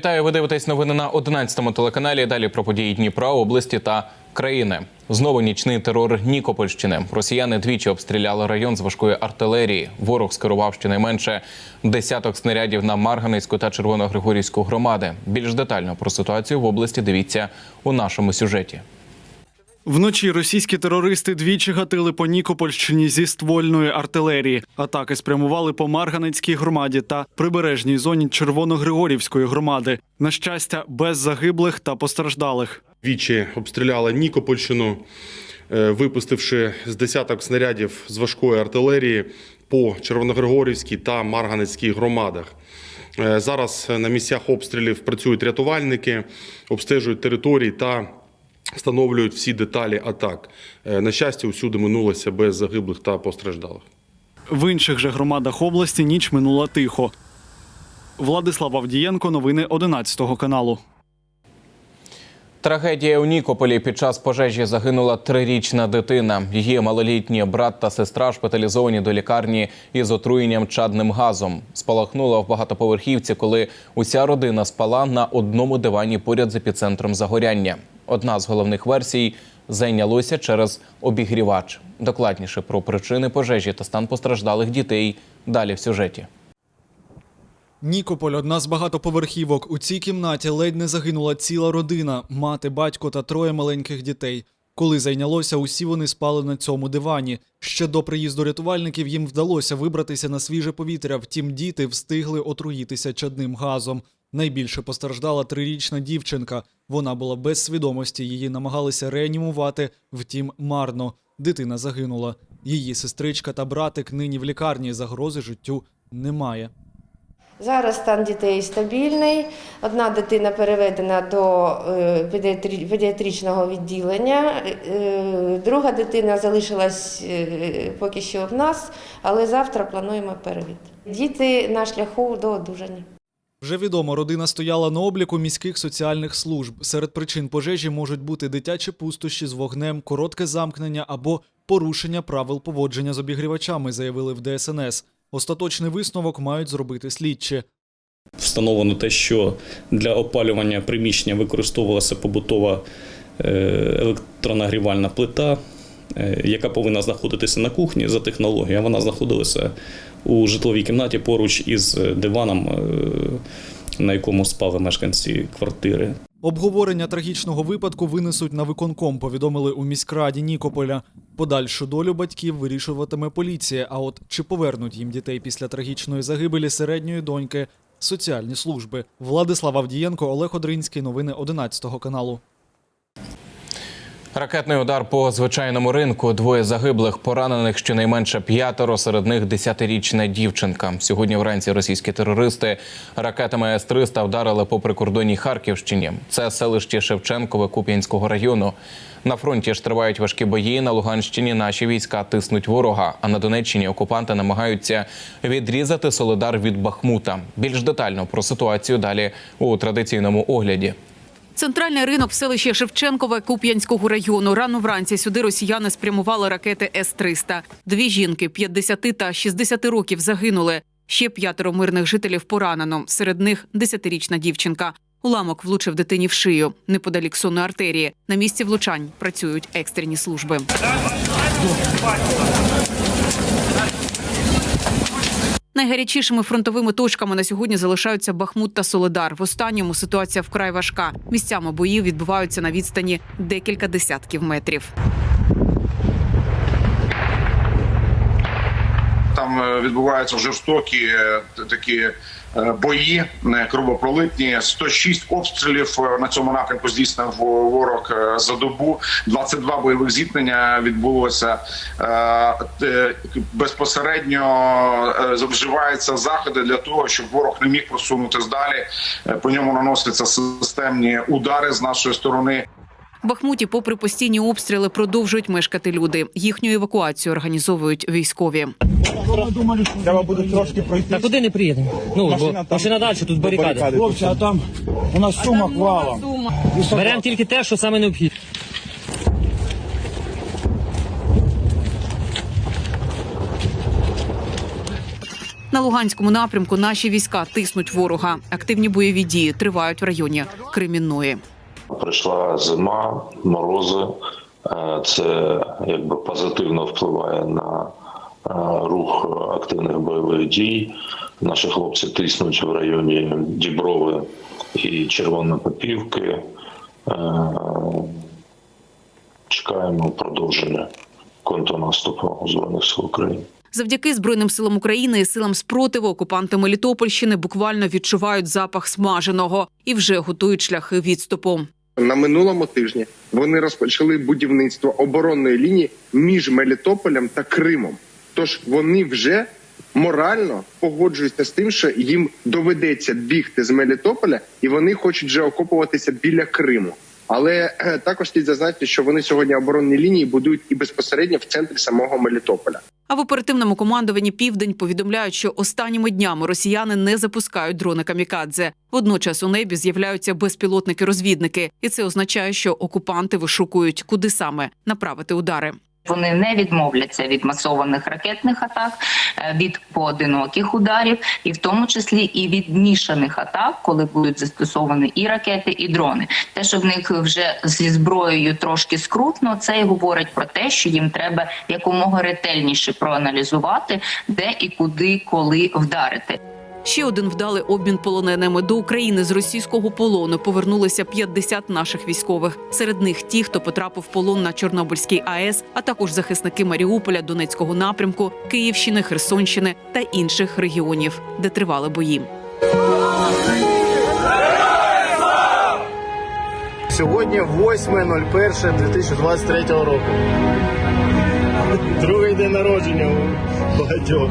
Вітаю, ви дивитесь новини на 11 телеканалі. Далі про події Дніпра, області та країни. Знову нічний терор Нікопольщини. Росіяни двічі обстріляли район з важкої артилерії. Ворог скерував щонайменше десяток снарядів на Марганецьку та Червоногригорівську громади. Більш детально про ситуацію в області дивіться у нашому сюжеті. Вночі російські терористи двічі гатили по Нікопольщині зі ствольної артилерії. Атаки спрямували по Марганецькій громаді та прибережній зоні Червоногригорівської громади. На щастя, без загиблих та постраждалих. Вічі обстріляли Нікопольщину, е, випустивши з десяток снарядів з важкої артилерії по Червоногригорівській та Марганецькій громадах. Е, Зараз на місцях обстрілів працюють рятувальники, обстежують території та встановлюють всі деталі атак. Е, На щастя, усюди минулося без загиблих та постраждалих. В інших же громадах області ніч минула тихо. Владислав Авдієнко, новини 11 каналу. Трагедія у Нікополі під час пожежі загинула трирічна дитина. Її малолітні брат та сестра шпиталізовані до лікарні із отруєнням чадним газом. Спалахнула в багатоповерхівці, коли уся родина спала на одному дивані поряд з епіцентром загоряння. Одна з головних версій зайнялося через обігрівач. Докладніше про причини пожежі та стан постраждалих дітей далі в сюжеті. Нікополь одна з багатоповерхівок. У цій кімнаті ледь не загинула ціла родина: мати, батько та троє маленьких дітей. Коли зайнялося, усі вони спали на цьому дивані. Ще до приїзду рятувальників їм вдалося вибратися на свіже повітря. Втім, діти встигли отруїтися чадним газом. Найбільше постраждала трирічна дівчинка. Вона була без свідомості. Її намагалися реанімувати. Втім, марно. Дитина загинула. Її сестричка та братик нині в лікарні. Загрози життю немає. Зараз стан дітей стабільний. Одна дитина переведена до е, педіатричного відділення, е, друга дитина залишилась е, поки що в нас, але завтра плануємо перевід. Діти на шляху до одужання. Вже відомо, родина стояла на обліку міських соціальних служб. Серед причин пожежі можуть бути дитячі пустощі з вогнем, коротке замкнення або порушення правил поводження з обігрівачами, заявили в ДСНС. Остаточний висновок мають зробити слідчі. Встановлено те, що для опалювання приміщення використовувалася побутова е, електронагрівальна плита, е, яка повинна знаходитися на кухні за технологією. Вона знаходилася у житловій кімнаті поруч із диваном, е, на якому спали мешканці квартири. Обговорення трагічного випадку винесуть на виконком, повідомили у міськраді Нікополя. Подальшу долю батьків вирішуватиме поліція. А от чи повернуть їм дітей після трагічної загибелі середньої доньки соціальні служби. Владислав Авдієнко, Олег Одринський. Новини 11 каналу. Ракетний удар по звичайному ринку. Двоє загиблих, поранених щонайменше п'ятеро. Серед них десятирічна дівчинка. Сьогодні вранці російські терористи ракетами С-300 вдарили по прикордонній Харківщині. Це селище Шевченкове Куп'янського району. На фронті ж тривають важкі бої. На Луганщині наші війська тиснуть ворога. А на Донеччині окупанти намагаються відрізати Солидар від Бахмута. Більш детально про ситуацію далі у традиційному огляді. Центральний ринок в селищі Шевченкове Куп'янського району. Рано вранці сюди росіяни спрямували ракети С-300. Дві жінки 50 та 60 років загинули. Ще п'ятеро мирних жителів поранено. Серед них десятирічна дівчинка. Уламок влучив дитині в шию неподалік сонної артерії. На місці влучань працюють екстрені служби. Найгарячішими фронтовими точками на сьогодні залишаються Бахмут та Соледар. В останньому ситуація вкрай важка. Місцями боїв відбуваються на відстані декілька десятків метрів. Там е, відбуваються жорстокі е, такі бої, е, кровопролитні. 106 обстрілів е, на цьому напрямку здійснив ворог е, за добу. 22 бойових зіткнення відбулося Е, безпосередньо. е, Вживаються заходи для того, щоб ворог не міг просунутися далі. Е, По ньому наносяться системні удари з нашої сторони. В Бахмуті, попри постійні обстріли, продовжують мешкати люди. Їхню евакуацію організовують військові. Треба буде трошки пройти. Та куди не приїдемо? Ну, Машина бо там машина далі, тут барикади. Хлопці, а там у нас сумок валом. Беремо тільки те, що саме необхідне. На Луганському напрямку наші війська тиснуть ворога. Активні бойові дії тривають в районі Кремінної. Прийшла зима, морози. Е, Це якби позитивно впливає на рух активних бойових дій. Наші хлопці тиснуть в районі Діброви і Червонопопівки. Е, Чекаємо продовження контрнаступу Збройних сил України. Завдяки збройним силам України і силам спротиву окупанти Мелітопольщини буквально відчувають запах смаженого і вже готують шляхи відступу. На минулому тижні вони розпочали будівництво оборонної лінії між Мелітополем та Кримом. Тож вони вже морально погоджуються з тим, що їм доведеться бігти з Мелітополя, і вони хочуть вже окопуватися біля Криму. Але е, також слід зазначити, що вони сьогодні оборонні лінії будують і безпосередньо в центрі самого Мелітополя. А в оперативному командуванні Південь повідомляють, що останніми днями росіяни не запускають дрони камікадзе. Водночас у небі з'являються безпілотники-розвідники, і це означає, що окупанти вишукують, куди саме направити удари. Вони не відмовляться від масованих ракетних атак, е, від поодиноких ударів, і в тому числі і від мішаних атак, коли будуть застосовані і ракети, і дрони. Те, що в них вже зі зброєю трошки скрутно, це і говорить про те, що їм треба якомога ретельніше проаналізувати, де і куди, коли вдарити. Ще один вдалий обмін полоненими до України з російського полону повернулися 50 наших військових. Серед них ті, хто потрапив в полон на Чорнобильській АЕС, а також захисники Маріуполя, Донецького напрямку, Київщини, Херсонщини та інших регіонів, де тривали бої. Сьогодні 8.01.2023 року. Другий день народження у багатьох.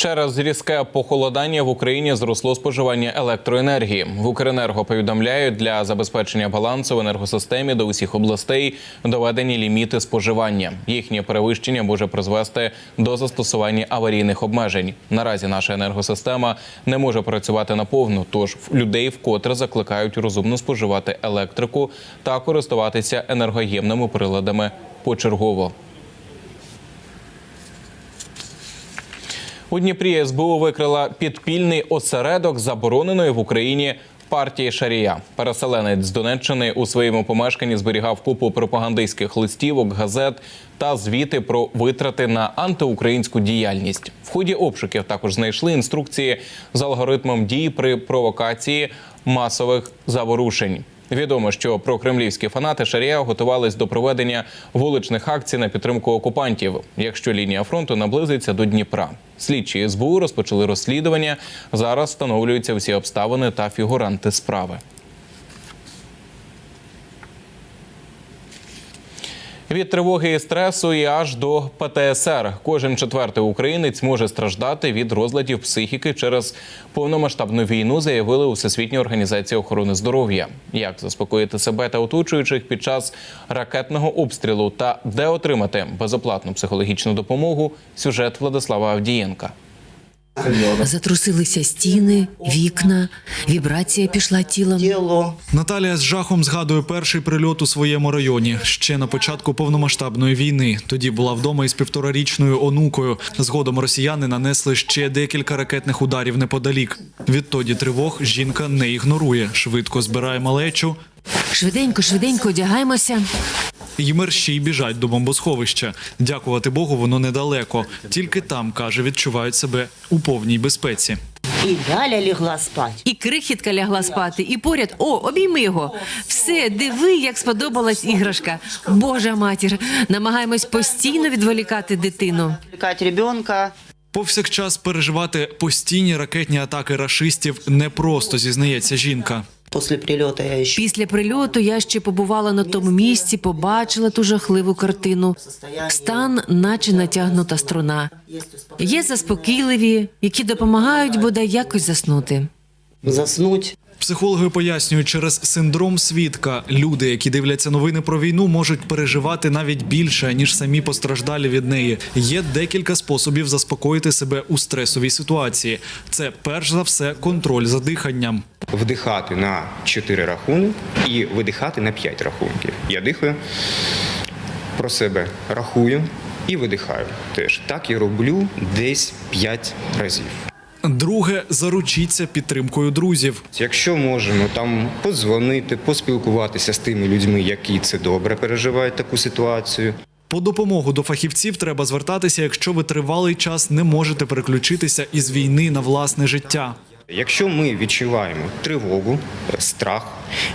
Через різке похолодання в Україні зросло споживання електроенергії. В Укренерго повідомляють для забезпечення балансу в енергосистемі до усіх областей доведені ліміти споживання. Їхнє перевищення може призвести до застосування аварійних обмежень. Наразі наша енергосистема не може працювати наповну, тож людей вкотре закликають розумно споживати електрику та користуватися енергоємними приладами почергово. У Дніпрі СБУ викрила підпільний осередок забороненої в Україні партії Шарія. Переселенець з Донеччини у своєму помешканні зберігав купу пропагандистських листівок, газет та звіти про витрати на антиукраїнську діяльність. В ході обшуків також знайшли інструкції з алгоритмом дій при провокації масових заворушень. Відомо, що прокремлівські фанати Шарія готувались до проведення вуличних акцій на підтримку окупантів, якщо лінія фронту наблизиться до Дніпра. Слідчі СБУ розпочали розслідування. Зараз встановлюються всі обставини та фігуранти справи. Від тривоги і стресу і аж до ПТСР кожен четвертий українець може страждати від розладів психіки через повномасштабну війну, заявили у Всесвітній організації охорони здоров'я. Як заспокоїти себе та оточуючих під час ракетного обстрілу та де отримати безоплатну психологічну допомогу? Сюжет Владислава Авдієнка. Затрусилися стіни, вікна, вібрація пішла тілом. Наталія з жахом згадує перший прильот у своєму районі ще на початку повномасштабної війни. Тоді була вдома із півторарічною онукою. Згодом росіяни нанесли ще декілька ракетних ударів неподалік. Відтоді тривог жінка не ігнорує, швидко збирає малечу. Швиденько, швиденько одягаємося. І мерщій біжать до бомбосховища. Дякувати Богу, воно недалеко. Тільки там, каже, відчувають себе у повній безпеці. І Галя лягла спати. І крихітка лягла спати, і поряд о, обійми його. Все, диви, як сподобалась іграшка. Божа матір. Намагаємось постійно відволікати дитину. ребенка. Повсякчас переживати постійні ракетні атаки рашистів непросто, зізнається жінка. Після прильоту я ще Після прильоту я ще побувала на тому місці, побачила ту жахливу картину. Стан, наче натягнута струна. Є заспокійливі, які допомагають бодай якось заснути. Заснуть. Психологи пояснюють, через синдром свідка люди, які дивляться новини про війну, можуть переживати навіть більше ніж самі постраждалі від неї. Є декілька способів заспокоїти себе у стресовій ситуації. Це перш за все контроль за диханням. вдихати на 4 рахунки і видихати на 5 рахунків. Я дихаю, про себе рахую і видихаю. Теж так і роблю десь 5 разів. Друге заручіться підтримкою друзів. Якщо можемо там подзвонити, поспілкуватися з тими людьми, які це добре переживають таку ситуацію. По допомогу до фахівців треба звертатися, якщо ви тривалий час не можете переключитися із війни на власне життя. Якщо ми відчуваємо тривогу, е, страх,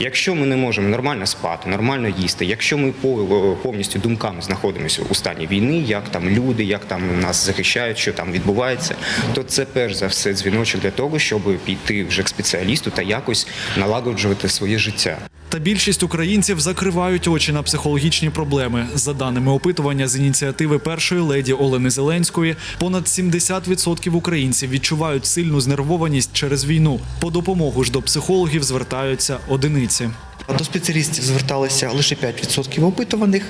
якщо ми не можемо нормально спати, нормально їсти, якщо ми по- повністю думками знаходимося у стані війни, як там люди, як там нас захищають, що там відбувається, то це перш за все дзвіночок для того, щоб піти вже к спеціалісту та якось налагоджувати своє життя. Та більшість українців закривають очі на психологічні проблеми. За даними опитування з ініціативи першої леді Олени Зеленської, понад 70% українців відчувають сильну знервованість через війну. По допомогу ж до психологів звертаються одиниці. До спеціалістів зверталися лише 5% опитуваних.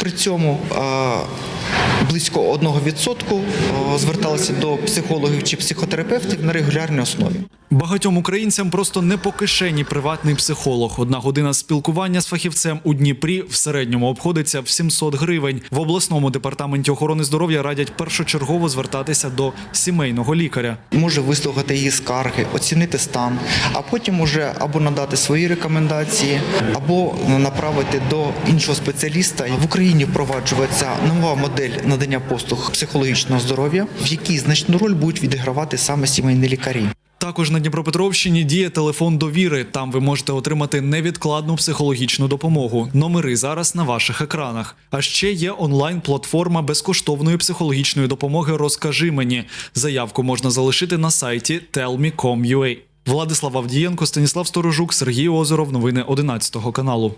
При цьому близько 1% е, зверталися до психологів чи психотерапевтів на регулярній основі. Багатьом українцям просто не по кишені приватний психолог. Одна година спілкування з фахівцем у Дніпрі в середньому обходиться в 700 гривень. В обласному департаменті охорони здоров'я радять першочергово звертатися до сімейного лікаря. Може вислухати її скарги, оцінити стан, а потім уже або надати свої рекомендації, або направити до іншого спеціаліста. В Україні впроваджується нова модель надання послуг психологічного здоров'я, в якій значну роль будуть відігравати саме сімейні лікарі. Також на Дніпропетровщині діє телефон довіри. Там ви можете отримати невідкладну психологічну допомогу. Номери зараз на ваших екранах. А ще є онлайн-платформа безкоштовної психологічної допомоги. Розкажи мені. Заявку можна залишити на сайті tellme.com.ua. Владислав Авдієнко, Станіслав Сторожук, Сергій Озеров. Новини 11 каналу.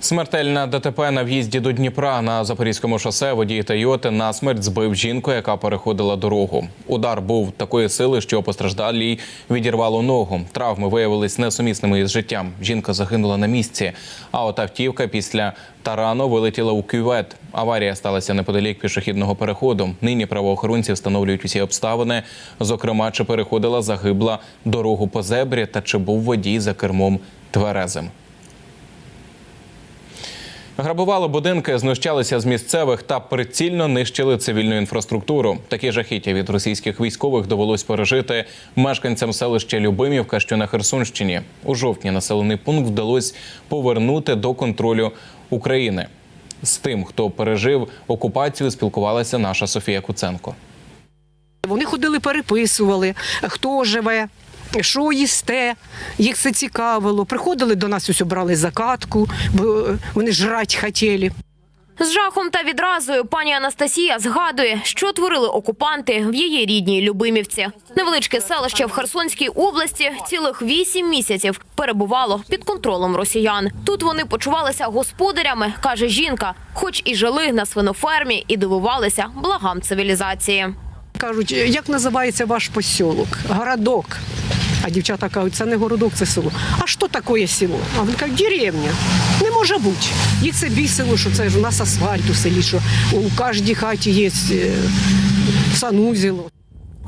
Смертельна ДТП на в'їзді до Дніпра на Запорізькому шосе водій Тойоти на смерть збив жінку, яка переходила дорогу. Удар був такої сили, що постраждалій відірвало ногу. Травми виявились несумісними із життям. Жінка загинула на місці. А от автівка після тарану вилетіла у кювет. Аварія сталася неподалік пішохідного переходу. Нині правоохоронці встановлюють усі обставини. Зокрема, чи переходила загибла дорогу по зебрі та чи був водій за кермом тверезим. Грабували будинки, знущалися з місцевих та прицільно нищили цивільну інфраструктуру. Такі жахіття від російських військових довелось пережити мешканцям селища Любимівка, що на Херсонщині. У жовтні населений пункт вдалося повернути до контролю України. З тим, хто пережив окупацію, спілкувалася наша Софія Куценко. Вони ходили, переписували, хто живе, що їсте. Їх це цікавило. Приходили до нас, ось брали закатку, бо вони жрать хотіли. З жахом та відразою пані Анастасія згадує, що творили окупанти в її рідній Любимівці. Невеличке селище в Херсонській області цілих вісім місяців перебувало під контролем росіян. Тут вони почувалися господарями, каже жінка, хоч і жили на свинофермі і дивувалися благам цивілізації. Кажуть, як називається ваш посілок? Городок. А дівчата кажуть, це не городок, це село. А що таке село? А вони кажуть, деревня. Не може бути. Їх це бісило, що це ж у нас асфальт у селі, що у кожній хаті є е, санузел.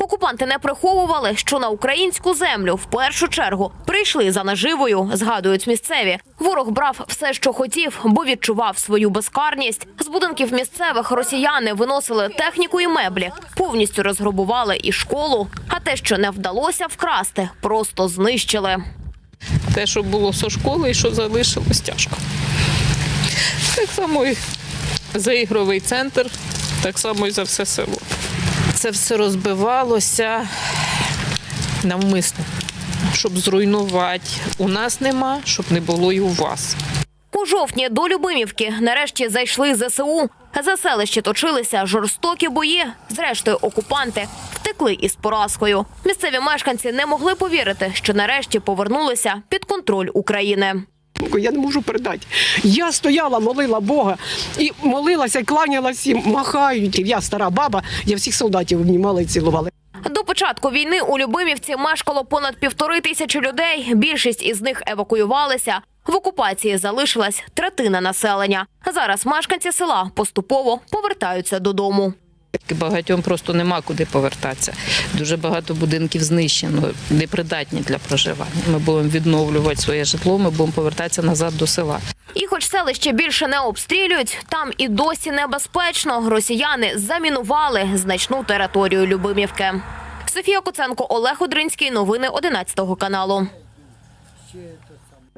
Окупанти не приховували, що на українську землю в першу чергу прийшли за наживою, згадують місцеві. Ворог брав все, що хотів, бо відчував свою безкарність. З будинків місцевих росіяни виносили техніку і меблі, повністю розграбували і школу. А те, що не вдалося вкрасти, просто знищили. Те, що було зі школи і що залишилось, тяжко. Так само і за ігровий центр, так само і за все село. Це все розбивалося навмисно, щоб зруйнувати. У нас нема, щоб не було і у вас. У жовтні до Любимівки нарешті зайшли ЗСУ. За селище точилися жорстокі бої. Зрештою, окупанти втекли із поразкою. Місцеві мешканці не могли повірити, що нарешті повернулися під контроль України. Я не можу передати. Я стояла, молила Бога і молилася, кланялася всім, махають. Я стара баба, я всіх солдатів обнімала і цілувала. До початку війни у Любимівці мешкало понад півтори тисячі людей. Більшість із них евакуювалися. В окупації залишилась третина населення. Зараз мешканці села поступово повертаються додому. Багатьом просто нема куди повертатися. Дуже багато будинків знищено, непридатні для проживання. Ми будемо відновлювати своє житло, ми будемо повертатися назад до села. І хоч селище більше не обстрілюють, там і досі небезпечно. Росіяни замінували значну територію Любимівки. Софія Куценко, Олег Одринський. Новини 11 каналу.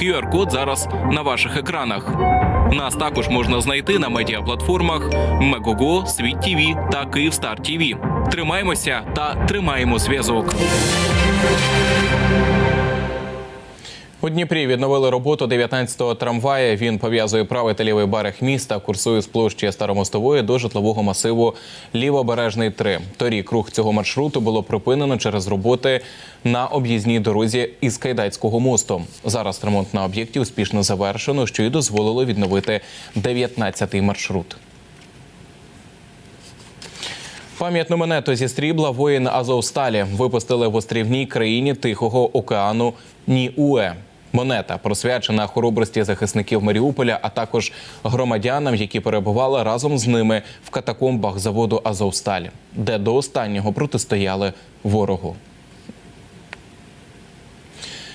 QR-код зараз на ваших екранах. Нас також можна знайти на медіаплатформах Мегого, Світ ТВ та Київстар Тіві. Тримаємося та тримаємо зв'язок. У Дніпрі відновили роботу 19-го трамвая. Він пов'язує правий та лівий берег міста, курсує з площі Старомостової до житлового масиву Лівобережний 3. Торік рух цього маршруту було припинено через роботи на об'їзній дорозі із Кайдацького мосту. Зараз ремонт на об'єкті успішно завершено, що й дозволило відновити 19-й маршрут. Пам'ятну монету зі срібла воїн Азовсталі випустили в острівній країні Тихого океану Ніуе. Монета просвячена хоробрості захисників Маріуполя, а також громадянам, які перебували разом з ними в катакомбах заводу Азовсталь, де до останнього протистояли ворогу.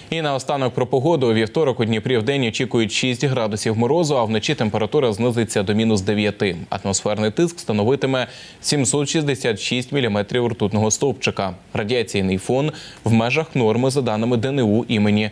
І наостанок про погоду. У вівторок у Дніпрі в день очікують 6 градусів морозу, а вночі температура знизиться до мінус 9. Атмосферний тиск становитиме 766 міліметрів ртутного стовпчика. Радіаційний фон в межах норми за даними ДНУ імені